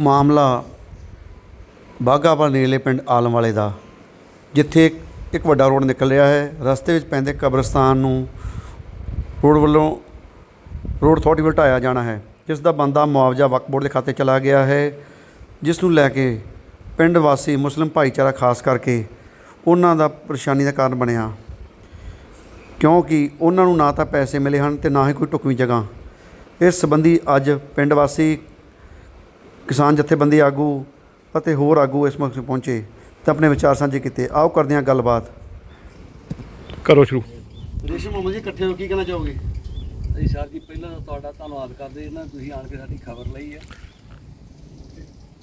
ਮਾਮਲਾ ਬਾਘਾਪੁਰ ਨੇੜਲੇ ਪਿੰਡ ਆਲਮ ਵਾਲੇ ਦਾ, ਜਿੱਥੇ ਇੱਕ- ਵੱਡਾ ਰੋਡ ਨਿਕਲ ਰਿਹਾ ਹੈ। ਰਸਤੇ ਵਿੱਚ ਪੈਂਦੇ ਕਬਰਸਤਾਨ ਨੂੰ ਰੋਡ ਵੱਲੋਂ ਰੋਡ ਅਥਾਰਟੀ ਵੱਲ ਢਾਇਆ ਜਾਣਾ ਹੈ, ਜਿਸ ਦਾ ਬੰਦਾ ਮੁਆਵਜ਼ਾ ਵਕਫ ਬੋਰਡ ਦੇ ਖਾਤੇ ਚਲਾ ਗਿਆ ਹੈ, ਜਿਸ ਨੂੰ ਲੈ ਕੇ ਪਿੰਡ ਵਾਸੀ ਮੁਸਲਿਮ ਭਾਈਚਾਰਾ ਖਾਸ ਕਰਕੇ ਉਹਨਾਂ ਦਾ ਪਰੇਸ਼ਾਨੀ ਦਾ ਕਾਰਨ ਬਣਿਆ। ਕਿਉਂਕਿ ਉਹਨਾਂ ਨੂੰ ਨਾ ਤਾਂ ਪੈਸੇ ਮਿਲੇ ਹਨ ਤੇ ਨਾ ਹੀ ਕੋਈ ਢੁਕਵੀਂ ਜਗ੍ਹਾ। ਇਸ ਸੰਬੰਧੀ ਅੱਜ ਪਿੰਡ ਵਾਸੀ ਕਿਸਾਨ ਜਥੇਬੰਦੀ ਆਗੂ ਅਤੇ ਹੋਰ ਆਗੂ ਇਸ ਮੌਕੇ 'ਤੇ ਪਹੁੰਚੇ ਤੇ ਆਪਣੇ ਵਿਚਾਰ ਸਾਂਝੇ ਕੀਤੇ। ਆਓ ਕਰਦੇ ਹਾਂ ਗੱਲਬਾਤ। ਕਰੋ ਸ਼ੁਰੂ। ਰੇਸ਼ਮ ਮੁਹੰਮਦ ਜੀ ਇਕੱਠੇ ਹੋ ਕੀ ਕਹਿਣਾ ਚਾਹੋਗੇ? ਅਸੀਂ ਸਰ ਜੀ ਪਹਿਲਾਂ ਤਾਂ ਤੁਹਾਡਾ ਧੰਨਵਾਦ ਕਰਦੇ ਇਹਨਾਂ ਤੁਸੀਂ ਆਣ ਕੇ ਸਾਡੀ ਖਬਰ ਲਈ ਹੈ।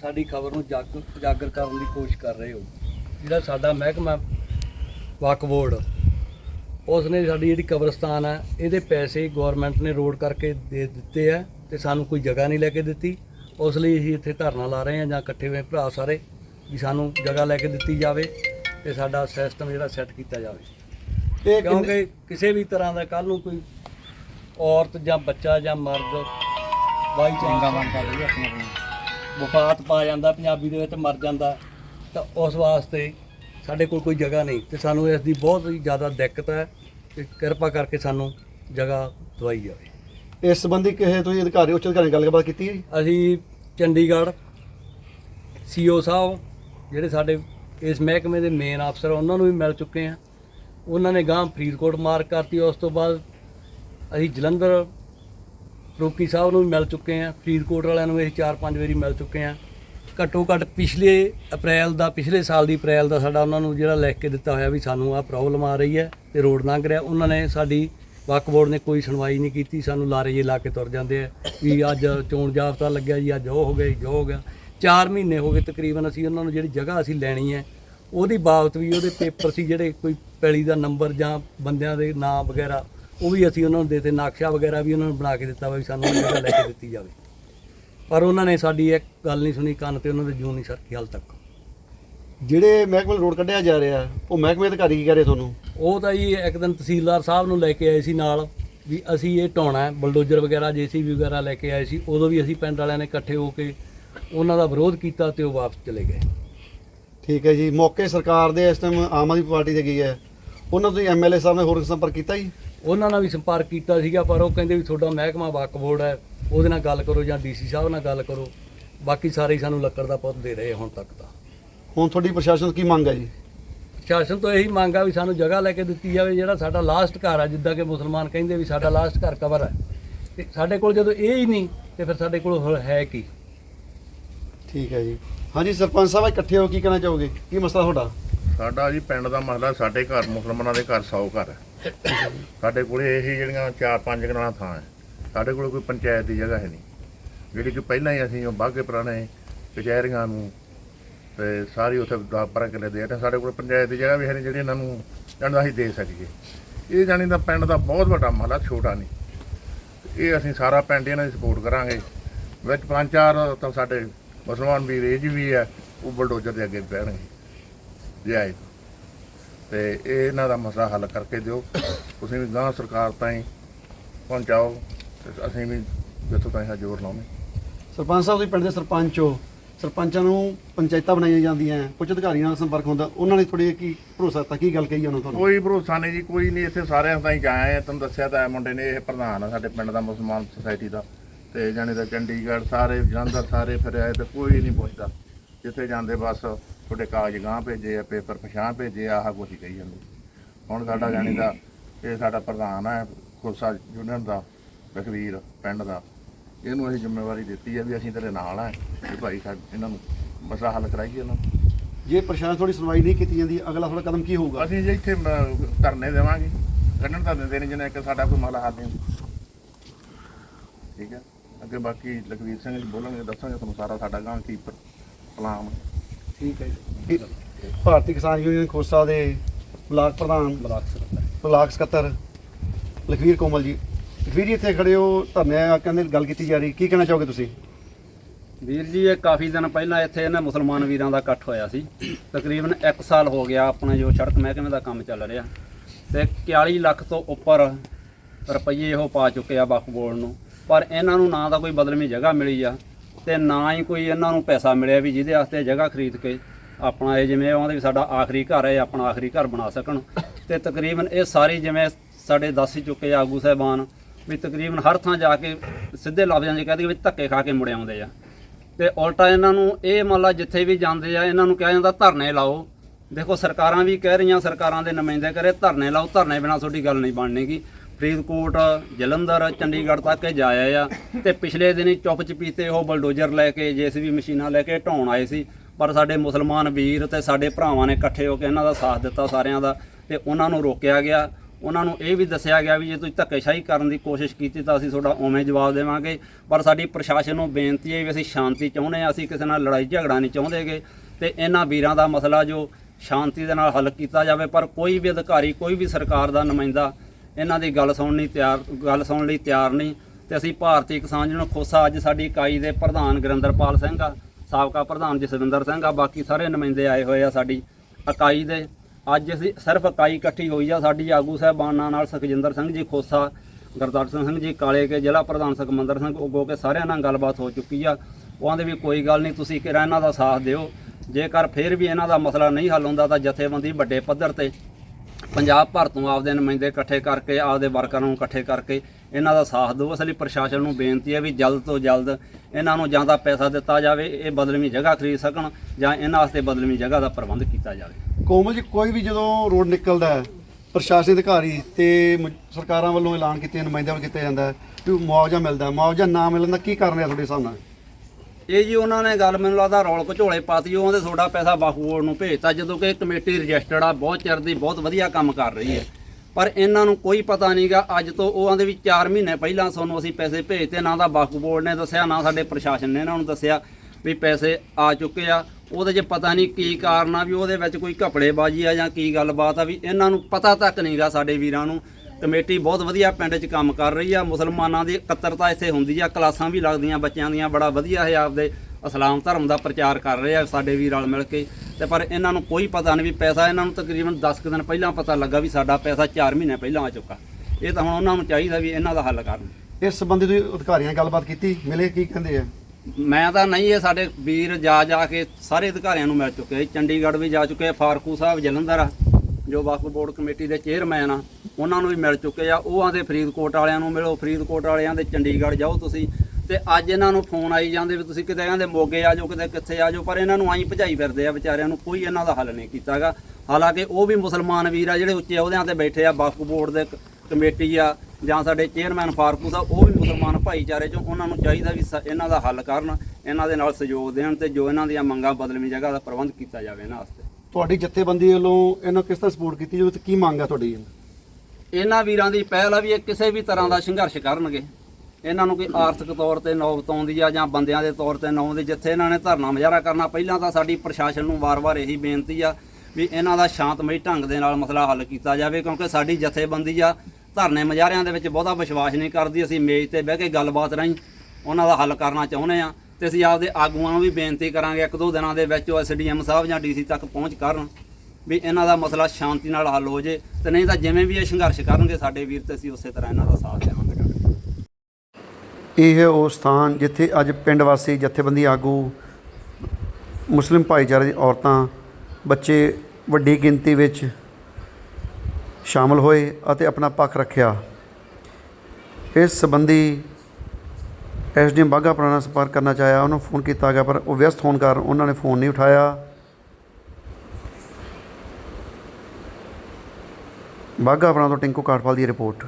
ਸਾਡੀ ਖਬਰ ਨੂੰ ਜਗ ਉਜਾਗਰ ਕਰਨ ਦੀ ਕੋਸ਼ਿਸ਼ ਕਰ ਰਹੇ ਹੋ। ਜਿਹੜਾ ਸਾਡਾ ਮਹਿਕਮਾ ਵਕਫ ਬੋਰਡ ਉਸ ਨੇ ਸਾਡੀ ਜਿਹੜੀ ਕਬਰਸਤਾਨ ਹੈ ਇਹਦੇ ਪੈਸੇ ਗਵਰਨਮੈਂਟ ਨੇ ਰੋਡ ਕਰਕੇ ਦੇ ਦਿੱਤੇ ਆ ਤੇ ਸਾਨੂੰ ਕੋਈ ਜਗ੍ਹਾ ਨਹੀਂ ਲੈ ਕੇ ਦਿੱਤੀ। ਉਸ ਲਈ ਅਸੀਂ ਇੱਥੇ ਧਰਨਾ ਲਾ ਰਹੇ ਹਾਂ ਜਾਂ ਇਕੱਠੇ ਹੋਏ ਭਰਾ ਸਾਰੇ ਵੀ ਸਾਨੂੰ ਜਗ੍ਹਾ ਲੈ ਕੇ ਦਿੱਤੀ ਜਾਵੇ ਤੇ ਸਾਡਾ ਸਿਸਟਮ ਜਿਹੜਾ ਸੈੱਟ ਕੀਤਾ ਜਾਵੇ। ਕਿਉਂਕਿ ਕਿਸੇ ਵੀ ਤਰ੍ਹਾਂ ਦਾ ਕੱਲ ਨੂੰ ਕੋਈ ਔਰਤ ਜਾਂ ਬੱਚਾ ਜਾਂ ਮਰਦ ਬਾਈ ਚੰਗਾ ਮਨ ਕਰ ਰਹੀ ਆਪਣਾ ਵਫਾਤ ਪਾ ਜਾਂਦਾ ਪੰਜਾਬੀ ਦੇ ਵਿੱਚ ਮਰ ਜਾਂਦਾ ਤਾਂ ਉਸ ਵਾਸਤੇ ਸਾਡੇ ਕੋਲ ਕੋਈ ਜਗ੍ਹਾ ਨਹੀਂ ਤੇ ਸਾਨੂੰ ਇਸ ਦੀ ਬਹੁਤ ਹੀ ਜ਼ਿਆਦਾ ਦਿੱਕਤ ਹੈ ਤੇ ਕਿਰਪਾ ਕਰਕੇ ਸਾਨੂੰ ਜਗ੍ਹਾ ਦਵਾਈ ਜਾਵੇ। ਇਸ ਸੰਬੰਧੀ ਕਿਸੇ ਤੁਸੀਂ ਅਧਿਕਾਰੀ ਉੱਚ ਅਧਿਕਾਰੀ ਨਾਲ ਗੱਲਬਾਤ ਕੀਤੀ ਹੈ? ਅਸੀਂ ਚੰਡੀਗੜ੍ਹ ਸੀਓ ਸਾਹਿਬ, ਜਿਹੜੇ ਸਾਡੇ ਇਸ ਮਹਿਕਮੇ ਦੇ ਮੇਨ ਅਫਸਰ ਉਹਨਾਂ ਨੂੰ ਵੀ ਮਿਲ ਚੁੱਕੇ ਆ। ਉਹਨਾਂ ਨੇ ਗਾਂ ਫਰੀਦਕੋਟ ਮਾਰਕ ਕਰਤੀ, ਉਸ ਤੋਂ ਬਾਅਦ ਅਸੀਂ ਜਲੰਧਰ ਰੋਕੀ ਸਾਹਿਬ ਨੂੰ ਵੀ ਮਿਲ ਚੁੱਕੇ ਆ। ਫਰੀਦਕੋਟ ਵਾਲਿਆਂ ਨੂੰ ਅਸੀਂ ਚਾਰ ਪੰਜ ਵਾਰੀ ਮਿਲ ਚੁੱਕੇ ਆ। ਘੱਟੋ ਘੱਟ ਪਿਛਲੇ ਅਪ੍ਰੈਲ ਦਾ, ਪਿਛਲੇ ਸਾਲ ਦੀ ਅਪ੍ਰੈਲ ਦਾ ਸਾਡਾ ਉਹਨਾਂ ਨੂੰ ਜਿਹੜਾ ਲਿਖ ਕੇ ਦਿੱਤਾ ਹੋਇਆ ਵੀ ਸਾਨੂੰ ਆਹ ਪ੍ਰੋਬਲਮ ਆ ਰਹੀ ਹੈ ਤੇ ਰੋਡ ਲੰਘ ਰਿਹਾ। ਉਹਨਾਂ ਨੇ ਸਾਡੀ ਵਕਫ ਬੋਰਡ ਨੇ ਕੋਈ ਸੁਣਵਾਈ ਨਹੀਂ ਕੀਤੀ, ਸਾਨੂੰ ਲਾਰੇ ਜੇ ਲਾ ਕੇ ਤੁਰ ਜਾਂਦੇ ਆ ਵੀ ਅੱਜ ਚੋਣ ਜਾਬਤਾ ਲੱਗਿਆ ਜੀ, ਅੱਜ ਉਹ ਹੋ ਗਿਆ ਜੀ, ਜੋ ਹੋ ਗਿਆ। 4 ਮਹੀਨੇ ਹੋ ਗਏ ਤਕਰੀਬਨ ਅਸੀਂ ਉਹਨਾਂ ਨੂੰ ਜਿਹੜੀ ਜਗ੍ਹਾ ਅਸੀਂ ਲੈਣੀ ਹੈ, ਉਹਦੀ ਬਾਬਤ ਵੀ ਉਹਦੇ ਪੇਪਰ ਸੀ ਜਿਹੜੇ ਕੋਈ ਪੈਲੀ ਦਾ ਨੰਬਰ ਜਾਂ ਬੰਦਿਆਂ ਦੇ ਨਾਂ ਵਗੈਰਾ, ਉਹ ਵੀ ਅਸੀਂ ਉਹਨਾਂ ਨੂੰ ਦੇਤੇ, ਨਕਸ਼ਾ ਵਗੈਰਾ ਵੀ ਉਹਨਾਂ ਨੂੰ ਬਣਾ ਕੇ ਦਿੱਤਾ ਵਾ ਵੀ ਸਾਨੂੰ ਉਹ ਜਗ੍ਹਾ ਲੈ ਕੇ ਦਿੱਤੀ ਜਾਵੇ। ਪਰ ਉਹਨਾਂ ਨੇ ਸਾਡੀ ਇੱਕ ਗੱਲ ਨਹੀਂ ਸੁਣੀ, ਕੰਨ ਤੇ ਉਹਨਾਂ ਦੇ ਜੂਨ ਨਹੀਂ ਸਰਕੀ ਹਾਲ ਤੱਕ। ਜਿਹੜੇ ਮਹਿਕਮੇ ਰੋਡ ਕੱਢਿਆ ਜਾ ਰਿਹਾ, ਉਹ ਮਹਿਕਮੇ ਅਧਿਕਾਰੀ ਕੀ ਕਹਿ ਰਹੇ ਤੁਹਾਨੂੰ? ਉਹ ਤਾਂ ਜੀ ਇੱਕ ਦਿਨ ਤਹਿਸੀਲਦਾਰ ਸਾਹਿਬ ਨੂੰ ਲੈ ਕੇ ਆਏ ਸੀ ਨਾਲ ਵੀ ਅਸੀਂ ਇਹ ਢਾਉਣਾ ਹੈ ਬਲਡੋਜ਼ਰ ਵਗੈਰਾ ਜੀਸੀਬੀ ਵਗੈਰਾ ਲੈ ਕੇ ਆਏ ਸੀ। ਉਦੋਂ ਵੀ ਅਸੀਂ ਪਿੰਡ ਵਾਲਿਆਂ ਨੇ ਇਕੱਠੇ ਹੋ ਕੇ ਉਹਨਾਂ ਦਾ ਵਿਰੋਧ ਕੀਤਾ ਤੇ ਉਹ ਵਾਪਸ ਚਲੇ ਗਏ। ਠੀਕ ਹੈ ਜੀ। ਮੌਕੇ ਸਰਕਾਰ ਦੇ ਇਸ ਟਾਈਮ ਆਮ ਆਦਮੀ ਪਾਰਟੀ ਦੇ ਗਈ ਹੈ। ਉਹਨਾਂ ਤੋਂ ਐਮਐਲਏ ਸਾਹਿਬ ਨੇ ਹੋਰ ਸੰਪਰਕ ਕੀਤਾ ਜੀ? ਉਹਨਾਂ ਨਾਲ ਵੀ ਸੰਪਰਕ ਕੀਤਾ ਸੀਗਾ ਪਰ ਉਹ ਕਹਿੰਦੇ ਵੀ ਤੁਹਾਡਾ ਮਹਿਕਮਾ ਵਕਫ ਬੋਰਡ ਹੈ ਉਹਦੇ ਨਾਲ ਗੱਲ ਕਰੋ ਜਾਂ ਡੀਸੀ ਸਾਹਿਬ ਨਾਲ ਗੱਲ ਕਰੋ। ਬਾਕੀ ਸਾਰੇ ਸਾਨੂੰ ਲੱਕੜ ਦਾ ਪੁੱਤ ਦੇ ਰਹੇ ਹੁਣ ਤੱਕ ਤਾਂ। ਹੁਣ ਤੁਹਾਡੀ ਪ੍ਰਸ਼ਾਸਨ ਕੀ ਮੰਗ ਹੈ ਜੀ? ਸ਼ਾਸਨ ਤੋਂ ਇਹੀ ਮੰਗ ਆ ਵੀ ਸਾਨੂੰ ਜਗ੍ਹਾ ਲੈ ਕੇ ਦਿੱਤੀ ਜਾਵੇ ਜਿਹੜਾ ਸਾਡਾ ਲਾਸਟ ਘਰ ਆ ਜਿੱਦਾਂ ਕਿ ਮੁਸਲਮਾਨ ਕਹਿੰਦੇ ਵੀ ਸਾਡਾ ਲਾਸਟ ਘਰ ਕਬਰ ਹੈ ਤੇ ਸਾਡੇ ਕੋਲ ਜਦੋਂ ਇਹ ਹੀ ਨਹੀਂ ਤੇ ਫਿਰ ਸਾਡੇ ਕੋਲ ਹੋਰ ਹੈ ਕੀ? ਠੀਕ ਹੈ ਜੀ। ਹਾਂਜੀ ਸਰਪੰਚ ਸਾਹਿਬ ਇਕੱਠੇ ਹੋ ਕੀ ਕਹਿਣਾ ਚਾਹੋਗੇ? ਕੀ ਮਸਲਾ ਤੁਹਾਡਾ? ਸਾਡਾ ਜੀ ਪਿੰਡ ਦਾ ਮਸਲਾ ਸਾਡੇ ਘਰ ਮੁਸਲਮਾਨਾਂ ਦੇ ਘਰ 100 ਘਰ ਹੈ ਸਾਡੇ ਕੋਲੇ ਇਹੀ ਜਿਹੜੀਆਂ ਚਾਰ ਪੰਜ ਕਨਾਲਾਂ ਥਾਂ ਹੈ ਸਾਡੇ ਕੋਲ ਕੋਈ ਪੰਚਾਇਤ ਦੀ ਜਗ੍ਹਾ ਹੈ ਨਹੀਂ। ਜਿਹੜੀ ਕਿ ਪਹਿਲਾਂ ਹੀ ਅਸੀਂ ਉਹ ਬਾਗੇ ਪੁਰਾਣੇ ਕਚਹਿਰੀਆਂ ਨੂੰ ਤੇ ਸਾਰੀ ਉੱਥੇ 10 12 ਕਿੱਲੇ ਦੇ ਤੇ ਸਾਡੇ ਕੋਲ ਪੰਚਾਇਤ ਦੀ ਜਗ੍ਹਾ ਵੀ ਹੈ ਨਹੀਂ ਜਿਹੜੀ ਇਹਨਾਂ ਨੂੰ ਜਾਣੀ ਅਸੀਂ ਦੇ ਸਕੀਏ। ਇਹ ਜਾਣੀ ਦਾ ਪਿੰਡ ਦਾ ਬਹੁਤ ਵੱਡਾ ਮਸਲਾ ਛੋਟਾ ਨਹੀਂ। ਇਹ ਅਸੀਂ ਸਾਰਾ ਪਿੰਡ ਇਹਨਾਂ ਦੀ ਸਪੋਰਟ ਕਰਾਂਗੇ। ਵਿੱਚ ਪੰਜ ਚਾਰ ਤਾਂ ਸਾਡੇ ਮੁਸਲਮਾਨ ਵੀਰ, ਇਹ ਜੀ ਵੀ ਹੈ, ਉਹ ਬਲਡੋਜ਼ਰ ਦੇ ਅੱਗੇ ਬਹਿਣਗੇ। ਜੇ ਆਏ ਤੇ। ਇਹ ਇਹਨਾਂ ਦਾ ਮਸਲਾ ਹੱਲ ਕਰਕੇ ਦਿਓ। ਤੁਸੀਂ ਵੀ ਗਾਂ ਸਰਕਾਰ ਤਾਈਂ ਪਹੁੰਚਾਓ ਤੇ ਅਸੀਂ ਵੀ ਜਿੱਥੋਂ ਤਾਈਂ ਜ਼ੋਰ ਲਾਉਣੇ ਸਰਪੰਚ ਸਾਹਿਬ, ਤੁਸੀਂ ਪਿੰਡ ਦੇ ਸਰਪੰਚ ਹੋ। ਸਰਪੰਚਾਂ ਨੂੰ ਪੰਚਾਇਤਾਂ ਬਣਾਈਆਂ ਜਾਂਦੀਆਂ ਉੱਚ ਅਧਿਕਾਰੀਆਂ ਨਾਲ ਸੰਪਰਕ ਹੁੰਦਾ ਉਹਨਾਂ ਨੇ ਥੋੜੀ ਕੀ ਭਰੋਸਾ ਦਿੱਤਾ? ਕੀ ਗੱਲ ਕਹੀ ਉਹਨਾਂ ਤੁਹਾਨੂੰ ਕੋਈ ਭਰੋਸਾ ਨਹੀਂ ਜੀ ਕੋਈ ਨਹੀਂ ਇੱਥੇ ਸਾਰਿਆਂ ਤਾਈਂ ਜਾ ਆਏ ਆ ਤੁਹਾਨੂੰ ਦੱਸਿਆ ਤਾਂ ਹੈ ਮੁੰਡੇ ਨੇ ਇਹ ਪ੍ਰਧਾਨ ਆ ਸਾਡੇ ਪਿੰਡ ਦਾ ਮੁਸਲਮਾਨ ਸੁਸਾਇਟੀ ਦਾ। ਤੇ ਜਾਣੇ ਦਾ ਚੰਡੀਗੜ੍ਹ ਸਾਰੇ ਜਲੰਧਰ ਸਾਰੇ ਫਿਰ ਆਏ ਤੇ ਕੋਈ ਨਹੀਂ ਪੁੱਛਦਾ। ਜਿੱਥੇ ਜਾਂਦੇ ਬਸ ਤੁਹਾਡੇ ਕਾਗਜ਼ ਗਾਂ ਭੇਜੇ ਆ ਪੇਪਰ ਪਛਾਂ ਭੇਜੇ ਆ ਆਹ ਹੀ ਕਹੀ ਜਾਂਦੇ। ਹੁਣ ਸਾਡਾ ਜਾਣੀ ਦਾ ਇਹ ਸਾਡਾ ਪ੍ਰਧਾਨ ਹੈ ਖੁਰਸਾ ਯੂਨੀਅਨ ਦਾ ਲਖਵੀਰ ਪਿੰਡ ਦਾ। ਇਹਨੂੰ ਅਸੀਂ ਜ਼ਿੰਮੇਵਾਰੀ ਦਿੱਤੀ ਹੈ ਵੀ ਅਸੀਂ ਤੇਰੇ ਨਾਲ ਆ ਵੀ ਭਾਈ ਸਾਡੇ ਇਹਨਾਂ ਨੂੰ ਮਸਲਾ ਹੱਲ ਕਰਾਈਏ ਇਹਨਾਂ ਨੂੰ। ਜੇ ਪ੍ਰਸ਼ਾਸਨ ਥੋੜੀ ਸੁਣਵਾਈ ਨਹੀਂ ਕੀਤੀ ਜਾਂਦੀ ਅਗਲਾ ਤੁਹਾਡਾ ਕਦਮ ਕੀ ਹੋਊਗਾ? ਅਸੀਂ ਜੇ ਇੱਥੇ ਅਮ, ਧਰਨੇ ਦੇਵਾਂਗੇ। ਕੱਢਣ ਤਾਂ ਦਿੰਦੇ ਨਹੀਂ ਜਿੰਨਾ ਇੱਕ ਸਾਡਾ ਕੋਈ ਮਸਲਾ ਹੱਲ ਨਹੀਂ। ਹੁੰਦਾ। ਠੀਕ ਹੈ? ਅੱਗੇ ਬਾਕੀ ਲਖਵੀਰ ਸਿੰਘ ਜੀ ਬੋਲਣਗੇ ਦੱਸਾਂਗੇ ਤੁਹਾਨੂੰ ਸਾਰਾ ਸਾਡਾ ਗਾਂ ਕੀ ਪ- ਪਲਾਨ। ਠੀਕ ਹੈ ਜੀ। ਭਾਰਤੀ ਕਿਸਾਨ ਯੂਨੀਅਨ ਖੋਸਾ ਦੇ ਬਲਾਕ ਪ੍ਰਧਾਨ ਬਲਾਕ ਸਕੱਤਰ। ਬਲਾਕ ਸਕੱਤਰ ਲਖਵੀਰ ਕੋਮਲ ਜੀ। ਵੀਰ ਜੀ, ਇੱਥੇ ਖੜੇ ਹੋ ਧਰਨੇ ਕਹਿੰਦੇ ਗੱਲ ਕੀਤੀ ਜਾ ਰਹੀ, ਕੀ ਕਹਿਣਾ ਚਾਹੋਗੇ ਤੁਸੀਂ? ਵੀਰ ਜੀ, ਇਹ ਕਾਫੀ ਦਿਨ ਪਹਿਲਾਂ ਇੱਥੇ ਇਹਨਾਂ ਮੁਸਲਮਾਨ ਵੀਰਾਂ ਦਾ ਇਕੱਠ ਹੋਇਆ ਸੀ। ਤਕਰੀਬਨ 1 ਸਾਲ ਹੋ ਗਿਆ ਆਪਣੇ ਜੋ ਸੜਕ ਮਹਿਕਮੇ ਦਾ ਕੰਮ ਚੱਲ ਰਿਹਾ ਤੇ 41 ਲੱਖ ਤੋਂ ਉੱਪਰ ਰੁਪਈਏ ਉਹ ਪਾ ਚੁੱਕੇ ਆ ਵਕਫ ਬੋਰਡ ਨੂੰ। ਪਰ ਇਹਨਾਂ ਨੂੰ ਨਾ ਤਾਂ ਕੋਈ ਬਦਲਵੀਂ ਜਗ੍ਹਾ ਮਿਲੀ ਆ ਤੇ ਨਾ ਹੀ ਕੋਈ ਇਹਨਾਂ ਨੂੰ ਪੈਸਾ ਮਿਲਿਆ ਵੀ ਜਿਹਦੇ ਵਾਸਤੇ ਜਗ੍ਹਾ ਖਰੀਦ ਕੇ ਆਪਣਾ ਇਹ ਜਿਵੇਂ ਉਹਦੇ ਵੀ ਸਾਡਾ ਆਖਰੀ ਘਰ ਹੈ ਆਪਣਾ ਆਖਰੀ ਘਰ ਬਣਾ ਸਕਣ। ਤੇ ਤਕਰੀਬਨ ਇਹ ਸਾਰੀ ਜਿਵੇਂ ਸਾਡੇ ਦੱਸ ਹੀ ਚੁੱਕੇ ਆਗੂ ਸਾਹਿਬਾਨ ਵੀ ਤਕਰੀਬਨ ਹਰ ਥਾਂ ਜਾ ਕੇ ਸਿੱਧੇ ਲਫ਼ਜ਼ਾਂ 'ਚ ਕਹਦੇ ਵੀ ਧੱਕੇ ਖਾ ਕੇ ਮੁੜ ਆਉਂਦੇ ਆ। ਤੇ ਉਲਟਾ ਇਹਨਾਂ ਨੂੰ ਇਹ ਮੰਨ ਲਾ ਜਿੱਥੇ ਵੀ ਜਾਂਦੇ ਆ, ਇਹਨਾਂ ਨੂੰ ਕਿਹਾ ਜਾਂਦਾ ਧਰਨੇ ਲਾਓ। ਦੇਖੋ ਸਰਕਾਰਾਂ ਵੀ ਕਹਿ ਰਹੀਆਂ, ਸਰਕਾਰਾਂ ਦੇ ਨੁਮਾਇੰਦੇ ਕਰੇ ਧਰਨੇ ਲਾਓ, ਧਰਨੇ ਬਿਨਾਂ ਤੁਹਾਡੀ ਗੱਲ ਨਹੀਂ ਬਣਨੀਗੀ ਫਰੀਦਕੋਟ, ਜਲੰਧਰ, ਚੰਡੀਗੜ੍ਹ ਤੱਕ ਜਾਇਆ ਆ। ਤੇ ਪਿਛਲੇ ਦਿਨੀ ਚੁੱਪ ਚਪੀਤੇ ਉਹ ਬਲਡੋਜ਼ਰ ਲੈ ਕੇ, ਜੇਸੀਬੀ ਮਸ਼ੀਨਾਂ ਲੈ ਕੇ ਢਾਉਣ ਆਏ ਸੀ। ਪਰ ਸਾਡੇ ਮੁਸਲਮਾਨ ਵੀਰ ਤੇ ਸਾਡੇ ਭਰਾਵਾਂ ਨੇ ਇਕੱਠੇ ਹੋ ਕੇ ਇਹਨਾਂ ਦਾ ਸਾਥ ਦਿੱਤਾ ਸਾਰਿਆਂ ਦਾ ਤੇ ਉਹਨਾਂ ਨੂੰ ਰੋਕਿਆ ਗਿਆ। ਉਹਨਾਂ ਨੂੰ ਇਹ ਵੀ ਦੱਸਿਆ ਗਿਆ ਵੀ ਜੇ ਤੁਸੀਂ ਧੱਕੇਸ਼ਾਹੀ ਕਰਨ ਦੀ ਕੋਸ਼ਿਸ਼ ਕੀਤੀ ਤਾਂ ਅਸੀਂ ਤੁਹਾਡਾ ਉਵੇਂ ਜਵਾਬ ਦੇਵਾਂਗੇ। ਪਰ ਸਾਡੀ ਪ੍ਰਸ਼ਾਸਨ ਨੂੰ ਬੇਨਤੀ ਹੈ ਵੀ ਅਸੀਂ ਸ਼ਾਂਤੀ ਚਾਹੁੰਦੇ ਹਾਂ, ਅਸੀਂ ਕਿਸੇ ਨਾਲ ਲੜਾਈ ਝਗੜਾ ਨਹੀਂ ਚਾਹੁੰਦੇਗੇ ਤੇ ਇਹਨਾਂ ਵੀਰਾਂ ਦਾ ਮਸਲਾ ਜੋ ਸ਼ਾਂਤੀ ਦੇ ਨਾਲ ਹੱਲ ਕੀਤਾ ਜਾਵੇ, ਪਰ ਕੋਈ ਵੀ ਅਧਿਕਾਰੀ, ਕੋਈ ਵੀ ਸਰਕਾਰ ਦਾ ਨੁਮਾਇੰਦਾ ਇਹਨਾਂ ਦੀ ਗੱਲ ਸੁਣਨ ਲਈ ਤਿਆਰ, ਗੱਲ ਸੁਣਨ ਲਈ ਤਿਆਰ ਨਹੀਂ। ਤੇ ਅਸੀਂ ਭਾਰਤੀ ਕਿਸਾਨ ਯੂਨੀਅਨ ਖੋਸਾ ਅੱਜ ਸਾਡੀ ਇਕਾਈ ਦੇ ਪ੍ਰਧਾਨ ਗੁਰਿੰਦਰਪਾਲ ਸਿੰਘ ਆ, ਸਾਬਕਾ ਪ੍ਰਧਾਨ ਜਸਵਿੰਦਰ ਸਿੰਘ ਆ, ਬਾਕੀ ਸਾਰੇ ਨੁਮਾਇੰਦੇ ਆਏ ਹੋਏ ਆ ਸਾਡੀ ਇਕਾਈ ਦੇ। ਅੱਜ ਅਸੀਂ ਸਿਰਫ ਇਕਾਈ ਇਕੱਠੀ ਹੋਈ ਆ, ਸਾਡੀ ਆਗੂ ਸਾਹਿਬਾਨਾਂ ਨਾਲ ਸੁਖਜਿੰਦਰ ਸਿੰਘ ਜੀ ਖੋਸਾ ਗੁਰਦਰਸ਼ਨ ਸਿੰਘ ਜੀ ਕਾਲੇ ਕੇ, ਜ਼ਿਲ੍ਹਾ ਪ੍ਰਧਾਨ ਸੁਖਮੰਦਰ ਸਿੰਘ ਉਗੋ ਕੇ ਸਾਰਿਆਂ ਨਾਲ ਗੱਲਬਾਤ ਹੋ ਚੁੱਕੀ ਆ। ਉਹ ਦੇ ਵੀ ਕੋਈ ਗੱਲ ਨਹੀਂ, ਤੁਸੀਂ ਕਿਹੜਾ ਇਹਨਾਂ ਦਾ ਸਾਥ ਦਿਓ। ਜੇਕਰ ਫਿਰ ਵੀ ਇਹਨਾਂ ਦਾ ਮਸਲਾ ਨਹੀਂ ਹੱਲ ਹੁੰਦਾ ਤਾਂ ਜਥੇਬੰਦੀ ਵੱਡੇ ਪੱਧਰ ਤੇ ਪੰਜਾਬ ਭਰ ਤੋਂ ਆਪਦੇ ਨੁਮਾਇੰਦੇ ਇਕੱਠੇ ਕਰਕੇ, ਆਪਦੇ ਵਰਕਰਾਂ ਨੂੰ ਇਕੱਠੇ ਕਰਕੇ ਇਹਨਾਂ ਦਾ ਸਾਥ ਦਿਓ। ਇਸ ਲਈ ਪ੍ਰਸ਼ਾਸਨ ਨੂੰ ਬੇਨਤੀ ਹੈ ਵੀ ਜਲਦ ਤੋਂ ਜਲਦ ਇਹਨਾਂ ਨੂੰ ਜਾਂ ਤਾਂ ਪੈਸਾ ਦਿੱਤਾ ਜਾਵੇ, ਇਹ ਬਦਲਵੀਂ ਜਗ੍ਹਾ ਖਰੀਦ ਸਕਣ ਜਾਂ ਇਹਨਾਂ ਵਾਸਤੇ ਬਦਲਵੀਂ ਜਗ੍ਹਾ ਦਾ ਪ੍ਰਬੰਧ ਕੀਤਾ ਜਾਵੇ। ਕੋਮਲ ਜੀ, ਕੋਈ ਵੀ ਜਦੋਂ ਰੋਡ ਨਿਕਲਦਾ ਹੈ ਪ੍ਰਸ਼ਾਸਨ ਅਧਿਕਾਰੀ ਤੇ ਮ- ਸਰਕਾਰਾਂ ਵੱਲੋਂ ਐਲਾਨ ਕੀਤੇ, ਨੁਮਾਇੰਦਿਆਂ ਵੱਲੋਂ ਕੀਤਾ ਜਾਂਦਾ ਹੈ ਕਿ ਮੁਆਵਜ਼ਾ ਮਿਲਦਾ ਹੈ। ਮੁਆਵਜ਼ਾ ਨਾ ਮਿਲਣ ਦਾ ਕੀ ਕਾਰਨ ਹੈ ਤੁਹਾਡੇ ਹਿਸਾਬ ਨਾਲ? ਇਹ ਜੀ ਉਹਨਾਂ ਨੇ ਗੱਲ ਮੈਨੂੰ ਲੱਗਦਾ ਰੌਲ ਘਚੋਲੇ ਪਾਤੀ ਉਹਨਾਂ ਦੇ ਤੁਹਾਡਾ ਪੈਸਾ ਵਕਫ ਬੋਰਡ ਨੂੰ ਭੇਜਤਾ, ਜਦੋਂ ਕਿ ਇਹ ਕਮੇਟੀ ਰਜਿਸਟਰਡ ਆ, ਬਹੁਤ ਚਿਰ ਦੀ ਬਹੁਤ ਵਧੀਆ ਕੰਮ ਕਰ ਰਹੀ ਹੈ। ਪਰ ਇਹਨਾਂ ਨੂੰ ਕੋਈ ਪਤਾ ਨਹੀਂਗਾ ਅੱਜ ਤੋਂ ਉਹ ਦੇ ਵੀ 4 ਮਹੀਨੇ ਪਹਿਲਾਂ ਤੁਹਾਨੂੰ ਅਸੀਂ ਪੈਸੇ ਭੇਜਤੇ, ਨਾ ਤਾਂ ਵਕਫ ਬੋਰਡ ਨੇ ਦੱਸਿਆ, ਨਾ ਸਾਡੇ ਪ੍ਰਸ਼ਾਸਨ ਨੇ ਇਹਨਾਂ ਨੂੰ ਦੱਸਿਆ ਵੀ ਪੈਸੇ ਆ ਚੁੱਕੇ ਆ। ਉਹਦੇ 'ਚ ਪਤਾ ਨਹੀਂ ਕੀ ਕਾਰਨ ਆ ਵੀ ਉਹਦੇ ਵਿੱਚ ਕੋਈ ਘਪਲੇਬਾਜ਼ੀ ਆ ਜਾਂ ਕੀ ਗੱਲਬਾਤ ਆ ਵੀ ਇਹਨਾਂ ਨੂੰ ਪਤਾ ਤੱਕ ਨਹੀਂਗਾ ਸਾਡੇ ਵੀਰਾਂ ਨੂੰ। ਕਮੇਟੀ ਬਹੁਤ ਵਧੀਆ ਪਿੰਡ 'ਚ ਕੰਮ ਕਰ ਰਹੀ ਆ। ਮੁਸਲਮਾਨਾਂ ਦੀ ਇਕੱਤਰਤਾ ਇੱਥੇ ਹੁੰਦੀ ਆ। ਕਲਾਸਾਂ ਵੀ ਲੱਗਦੀਆਂ ਬੱਚਿਆਂ ਦੀਆਂ। ਬੜਾ ਵਧੀਆ ਹੈ ਆਪਦੇ ਇਸਲਾਮ ਧਰਮ ਦਾ ਪ੍ਰਚਾਰ ਕਰ ਰਹੇ ਆ ਸਾਡੇ ਵੀ ਰਲ ਮਿਲ ਕੇ। ਤੇ ਪਰ ਇਹਨਾਂ ਨੂੰ ਕੋਈ ਪਤਾ ਨਹੀਂ ਵੀ ਪੈਸਾ, ਇਹਨਾਂ ਨੂੰ ਤਕਰੀਬਨ 10 ਕੁ ਦਿਨ ਪਹਿਲਾਂ ਪਤਾ ਲੱਗਾ ਵੀ ਸਾਡਾ ਪੈਸਾ 4 ਮਹੀਨੇ ਪਹਿਲਾਂ ਆ ਚੁੱਕਾ। ਇਹ ਤਾਂ ਹੁਣ ਉਹਨਾਂ ਨੂੰ ਚਾਹੀਦਾ ਵੀ ਇਹਨਾਂ ਦਾ ਹੱਲ ਕਰਨ। ਇਸ ਸੰਬੰਧੀ ਤੁਸੀਂ ਅਧਿਕਾਰੀਆਂ ਨਾਲ ਗੱਲਬਾਤ ਕੀਤੀ। ਮਿਲੇ, ਕੀ ਕਹਿੰਦੇ ਆ? ਮੈਂ ਤਾਂ ਨਹੀਂ, ਇਹ ਸਾਡੇ ਵੀਰ ਜਾ ਜਾ ਕੇ ਸਾਰੇ ਅਧਿਕਾਰੀਆਂ ਨੂੰ ਮਿਲ ਚੁੱਕੇ ਆ ਚੰਡੀਗੜ੍ਹ ਵੀ ਜਾ ਚੁੱਕੇ ਆ, ਫਾਰਕੂ ਸਾਹਿਬ, ਜਲੰਧਰ ਆ, ਜੋ ਵਕਫ ਬੋਰਡ ਕਮੇਟੀ ਦੇ ਚੇਅਰਮੈਨ ਆ, ਉਹਨਾਂ ਨੂੰ ਵੀ ਮਿਲ ਚੁੱਕੇ ਆ। ਉਹ ਆਂਦੇ ਫਰੀਦਕੋਟ ਵਾਲਿਆਂ ਨੂੰ ਮਿਲੋ, ਫਰੀਦਕੋਟ ਵਾਲਿਆਂ ਦੇ ਚੰਡੀਗੜ੍ਹ ਜਾਓ ਤੁਸੀਂ। ਤੇ ਅੱਜ ਇਹਨਾਂ ਨੂੰ ਫੋਨ ਆਈ ਜਾਂਦੇ ਵੀ ਤੁਸੀਂ ਕਿਤੇ ਕਹਿੰਦੇ ਮੋਗੇ ਆ ਜਾਓ, ਕਿਤੇ ਕਿੱਥੇ ਆ ਜਾਓ, ਪਰ ਇਹਨਾਂ ਨੂੰ ਆਈ ਭਜਾਈ ਫਿਰਦੇ ਆ ਵਿਚਾਰਿਆਂ ਨੂੰ, ਕੋਈ ਇਹਨਾਂ ਦਾ ਹੱਲ ਨਹੀਂ ਕੀਤਾਗਾ। ਹਾਲਾਂਕਿ ਉਹ ਵੀ ਮੁਸਲਮਾਨ ਵੀਰ ਆ ਜਿਹੜੇ ਉੱਚੇ ਅਹੁਦਿਆਂ ਤੇ ਬੈਠੇ ਆ ਵਕਫ ਬੋਰਡ ਦੇ ਕਮੇਟੀ ਆ ਜਾਂ ਸਾਡੇ ਚੇਅਰਮੈਨ ਫਾਰਕੂ ਸਾਹਿਬ ਉਹ ਵੀ ਮੁਸਲਮਾਨ ਭਾਈਚਾਰੇ ਚੋਂ ਉਹਨਾਂ ਨੂੰ ਚਾਹੀਦਾ ਵੀ ਸ- ਇਹਨਾਂ ਦਾ ਹੱਲ ਕਰਨ ਇਹਨਾਂ ਦੇ ਨਾਲ ਸਹਿਯੋਗ ਦੇਣ ਤੇ ਜੋ ਇਹਨਾਂ ਦੀਆਂ ਮੰਗਾਂ ਬਦਲਵੀਂ ਜਗ੍ਹਾ ਦਾ ਪ੍ਰਬੰਧ ਕੀਤਾ ਜਾਵੇ ਇਹਨਾਂ ਵਾਸਤੇ। ਤੁਹਾਡੀ ਜਥੇਬੰਦੀ ਵੱਲੋਂ ਇਹਨਾਂ ਕਿਸ ਤਰ੍ਹਾਂ ਸਪੋਰਟ ਕੀਤੀ ਜਾਵੇ ਤੇ ਕੀ ਮੰਗ ਹੈ ਤੁਹਾਡੀ? ਇਹਨਾਂ ਵੀਰਾਂ ਦੀ ਪਹਿਲ ਆ ਵੀ ਇਹ ਕਿਸੇ ਵੀ ਤਰ੍ਹਾਂ ਦਾ ਸੰਘਰਸ਼ ਕਰਨਗੇ। ਇਹਨਾਂ ਨੂੰ ਕੋਈ ਆਰਥਿਕ ਤੌਰ ਤੇ ਨੌਬਤ ਆਉਂਦੀ ਆ ਜਾਂ ਬੰਦਿਆਂ ਦੇ ਤੌਰ ਤੇ ਨੌਬਤ ਜਿੱਥੇ ਇਹਨਾਂ ਨੇ ਧਰਨਾ ਮੁਜ਼ਾਹਰਾ ਕਰਨਾ ਪਹਿਲਾਂ ਤਾਂ ਸਾਡੀ ਪ੍ਰਸ਼ਾਸਨ ਨੂੰ ਵਾਰ-ਵਾਰ ਇਹੀ ਬੇਨਤੀ ਆ ਵੀ ਇਹਨਾਂ ਦਾ ਸ਼ਾਂਤਮਈ ਢੰਗ ਦੇ ਨਾਲ ਮਸਲਾ ਹੱਲ ਕੀਤਾ ਜਾਵੇ, ਕਿਉਂਕਿ ਸਾਡੀ ਜਥੇਬੰਦੀ ਆ ਧਰਨੇ ਮੁਜ਼ਾਹਰਿਆਂ ਦੇ ਵਿੱਚ ਬਹੁਤਾ ਵਿਸ਼ਵਾਸ ਨਹੀਂ ਕਰਦੀ, ਅਸੀਂ ਮੇਜ਼ ਤੇ ਬਹਿ ਕੇ ਗੱਲਬਾਤ ਰਾਹੀਂ ਉਹਨਾਂ ਦਾ ਹੱਲ ਕਰਨਾ ਚਾਹੁੰਦੇ ਆ ਤੇ ਅਸੀਂ ਆਪਦੇ ਆਗੂਆਂ ਨੂੰ ਵੀ ਬੇਨਤੀ ਕਰਾਂਗੇ ਇੱਕ ਦੋ ਦਿਨਾਂ ਦੇ ਵਿੱਚ ਉਹ ਐਸਡੀਐਮ ਸਾਹਿਬ ਜਾਂ ਡੀਸੀ ਤੱਕ ਪਹੁੰਚ ਕਰਨ ਵੀ ਇਹਨਾਂ ਦਾ ਮਸਲਾ ਸ਼ਾਂਤੀ ਨਾਲ ਹੱਲ ਹੋ ਜੇ ਤੇ ਨਹੀਂ ਤਾਂ ਜਿਵੇਂ ਵੀ ਇਹ ਸੰਘਰਸ਼ ਕਰਨਗੇ ਸਾਡੇ ਵੀਰ ਤੇ ਅਸੀਂ ਉਸੇ ਤਰ੍ਹਾਂ ਇਹਨਾਂ ਦਾ ਸਾਥ ਦੇਵਾਂਗੇ। ਇਹ ਉਹ ਸਥਾਨ ਜਿੱਥੇ ਅੱਜ ਪਿੰਡ ਵਾਸੀ ਜਥੇਬੰਦੀ ਆਗੂ, ਮੁਸਲਿਮ ਭਾਈਚਾਰੇ ਦੀ ਔਰਤਾਂ, ਬੱਚੇ ਵੱਡੀ ਗਿਣਤੀ ਵਿੱਚ ਸ਼ਾਮਲ ਹੋਏ ਅਤੇ ਆਪਣਾ ਪੱਖ ਰੱਖਿਆ। ਇਸ ਸੰਬੰਧੀ ਐਸਡੀਐਮ ਬਾਘਾ ਪੁਰਾਣਾ ਨਾਲ ਸੰਪਰਕ ਕਰਨਾ ਚਾਹਿਆ। ਉਹਨੂੰ ਫੋਨ ਕੀਤਾ ਗਿਆ, ਪਰ ਉਹ ਵਿਅਸਤ ਹੋਣ ਕਾਰਨ ਉਹਨਾਂ ਨੇ ਫੋਨ ਨਹੀਂ ਉਠਾਇਆ। ਬਾਘਾ ਪੁਰਾਣਾ ਤੋਂ ਟਿੰਕੂ ਕਾਠਪਾਲ ਦੀ ਰਿਪੋਰਟ।